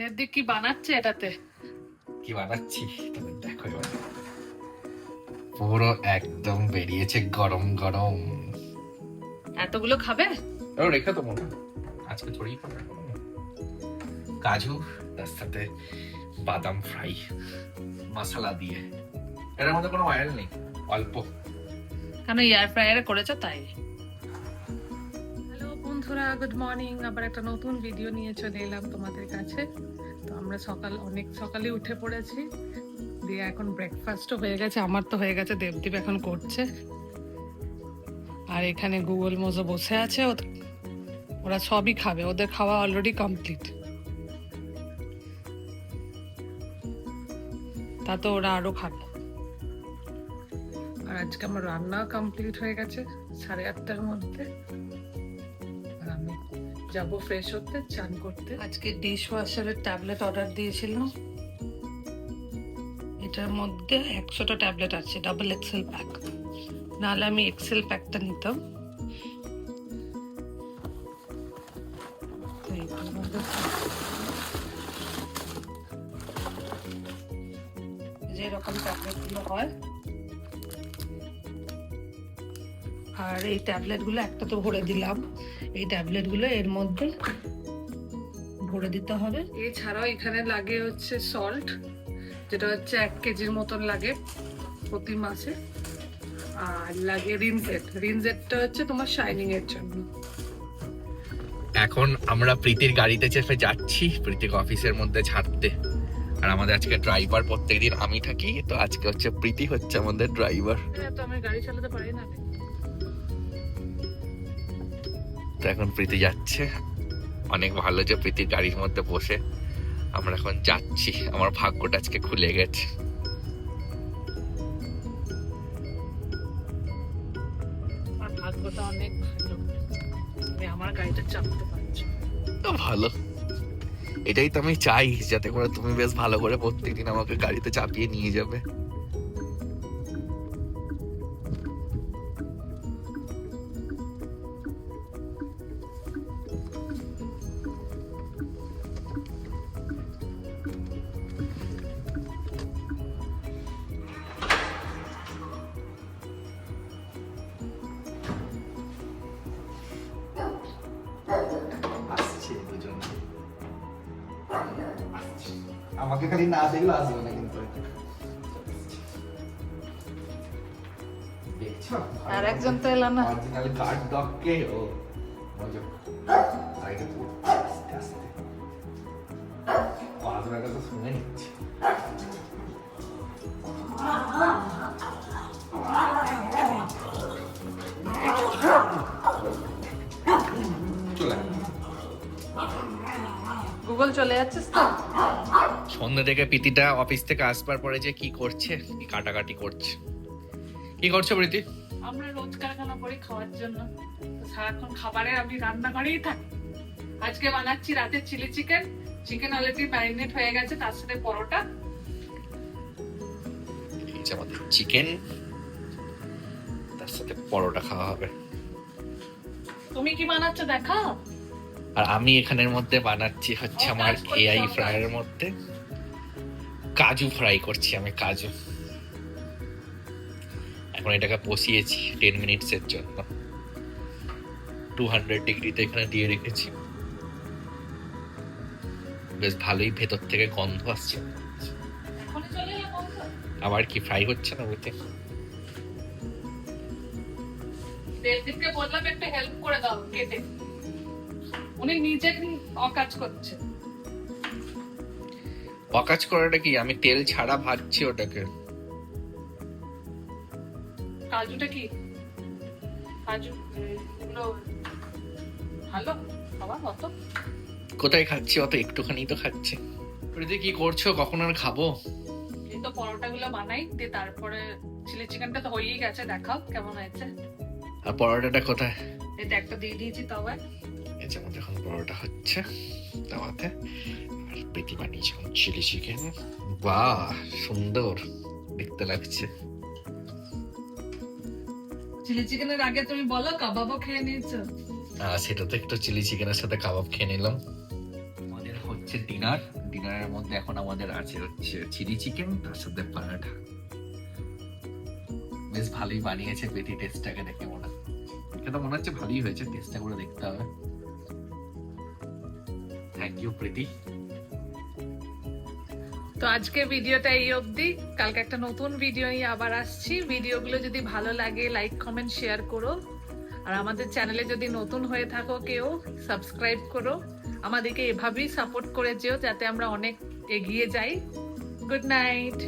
দেবদি কি বানাচ্ছে এটাতে। কি বানাচ্ছি? তবে দেখো এবার। পুরো একদম বেরিয়েছে গরম গরম। এতগুলো খাবে? ও রেখে তো মনে আজকে থোড়ি কাজু তার সাথে বাদাম ফ্রাই মশলা দিয়ে। এটার মধ্যে কোনো অয়েল নেই অল্প। কেন এয়ার ফ্রায়ারে করেছ তাই? হ্যালো বন্ধুরা গুড মর্নিং আবার একটা নতুন ভিডিও নিয়ে চলে এলাম তোমাদের কাছে। আমরা সকাল, অনেক সকালে উঠে পড়েছি। দিয়ে এখন ব্রেকফাস্টও হয়ে গেছে, আমার তো হয়ে গেছে, দেবদীপ এখন করছে। আর এখানে গুগল মোজো বসে আছে ওরা সবই খাবে, ওদের খাওয়া অলরেডি কমপ্লিট তা তো ওরা আরও খাবে। আর আজকে আমার রান্না কমপ্লিট হয়ে গেছে, সাড়ে আটটার মধ্যে। যাব ফ্রেশ হতে, চান করতে। আজকে ডিশ ওয়াশারের ট্যাবলেট অর্ডার দিয়েছিলাম। এটার মধ্যে একশোটা ট্যাবলেট আছে ডাবল এক্সেল প্যাক নাহলে আমি এক্সেল প্যাকটা নিতাম। তো এটার মধ্যে যে রকম ট্যাবলেটগুলো হয়। আর এই ট্যাবলেটগুলো একটা তো ভরে দিলাম। এই ট্যাবলেটগুলো এর মধ্যে ভরে দিতে হবে। এছাড়াও এখানে লাগে হচ্ছে সল্ট যেটা হচ্ছে এক কেজির মতন লাগে প্রতি মাসে। আর লাগে রিনজেট রিনজেটটা হচ্ছে তোমার শাইনিং এর জন্য। এখন আমরা প্রীতির গাড়িতে চেপে যাচ্ছি প্রীতিকে অফিসের মধ্যে ছাড়তে। আর আমাদের আজকে ড্রাইভার প্রত্যেকদিন আমি থাকি তো আজকে হচ্ছে প্রীতি হচ্ছে আমাদের ড্রাইভার হ্যাঁ, তো আমি গাড়ি চালাতে পারি না। তো এখন প্রীতি যাচ্ছে। অনেক ভালো যে প্রীতি গাড়ির মধ্যে বসে। আমরা এখন যাচ্ছি। আমার ভাগ্যটা আজকে খুলে গেছে। ভাগ্যটা অনেক ভালো। আমি আমার গাড়িটা চালাতে পারছি। ভালো। এটাই তো আমি চাই যাতে করে তুমি বেশ ভালো করে প্রত্যেকদিন আমাকে গাড়িতে চাপিয়ে নিয়ে যাবে। আমাকে খালি না দেখলে আসবে না কিন্তু। আর একজন তো এলো না। অরিজিনাল গার্ড ডগ কে ও মজা আস্তে আস্তে। তো শুনে নিচ্ছি। চলে। গুগল চলে যাচ্ছিস তো? সন্ধ্যে থেকে প্রীতিটা অফিস থেকে আসবার পরে যে কি করছে কি কাটাকাটি করছে। কি করছ প্রীতি? আমরা রোজ কারখানা করি খাওয়ার জন্য। সারাক্ষণ খাবারের আমি রান্না করেই থাকি। আজকে বানাচ্ছি রাতে chilli chicken. Chicken already marinate হয়ে গেছে তার সাথে পরোটা। চিকেন তার সাথে পরোটা খাওয়া হবে। তুমি কি বানাচ্ছ দেখা আর আমি এখানের মধ্যে বানাচ্ছি হচ্ছে আমার এআই ফ্রাইয়ের মধ্যে। কাজু ফ্রাই করছি আমি কাজু। এখন এটাকে বসিয়েছি টেন মিনিটস এর জন্য। টু হান্ড্রেড ডিগ্রিতে এখানে দিয়ে রেখেছি। বেশ ভালোই ভেতর থেকে গন্ধ আসছে। আবার কি ফ্রাই হচ্ছে না দেবদীপকে বললাম একটু হেল্প করে দাও কেটে। উনি নিজে অকাজ করছে অকাজ করাটা কি? আমি তেল ছাড়া ভাজছি ওটাকে। কাজুটা কি? কাজু এগুলো ভালো? খাবার অত? কোথায় খাচ্ছি? অত একটুখানি তো খাচ্ছি। প্রীতি কি করছ? কখন আর খাব? এই তো পরোটা গুলো বানাই দিয়ে তারপরে চিলি চিকেনটা তো হয়েই গেছে দেখাও কেমন হয়েছে। আর পরোটাটা কোথায়? এটা একটা দিয়ে দিয়েছি তবে। এই যে আমাদের এখন পরোটা হচ্ছে তাওয়াতে আর প্রীতি বানিয়েছে চিলি চিকেন। বাহ সুন্দর দেখতে লাগছে। চিলি চিকেনের আগে তুমি বলো কাবাবও খেয়ে নিয়েছো? সেটা তো একটু চিলি চিকেনের সাথে কাবাব খেয়ে নিলাম। আমাদের হচ্ছে ডিনার। ডিনারের মধ্যে এখন আমাদের আছে হচ্ছে চিলি চিকেন তার সাথে পরাঠা। বেশ ভালোই বানিয়েছে পেটি টেস্টটাকে দেখে মনে এটা তো মনে হচ্ছে ভালোই হয়েছে টেস্টটা করে দেখতে হবে। থ্যাংক ইউ প্রীতি তো আজকে ভিডিওটা এই অবধি। কালকে একটা নতুন ভিডিও নিয়ে আবার আসছি। ভিডিওগুলো যদি ভালো লাগে লাইক কমেন্ট শেয়ার করো। আর আমাদের চ্যানেলে যদি নতুন হয়ে থাকো কেউ সাবস্ক্রাইব করো। আমাদেরকে এভাবেই সাপোর্ট করে যেও, যাতে আমরা অনেক এগিয়ে যাই। Good night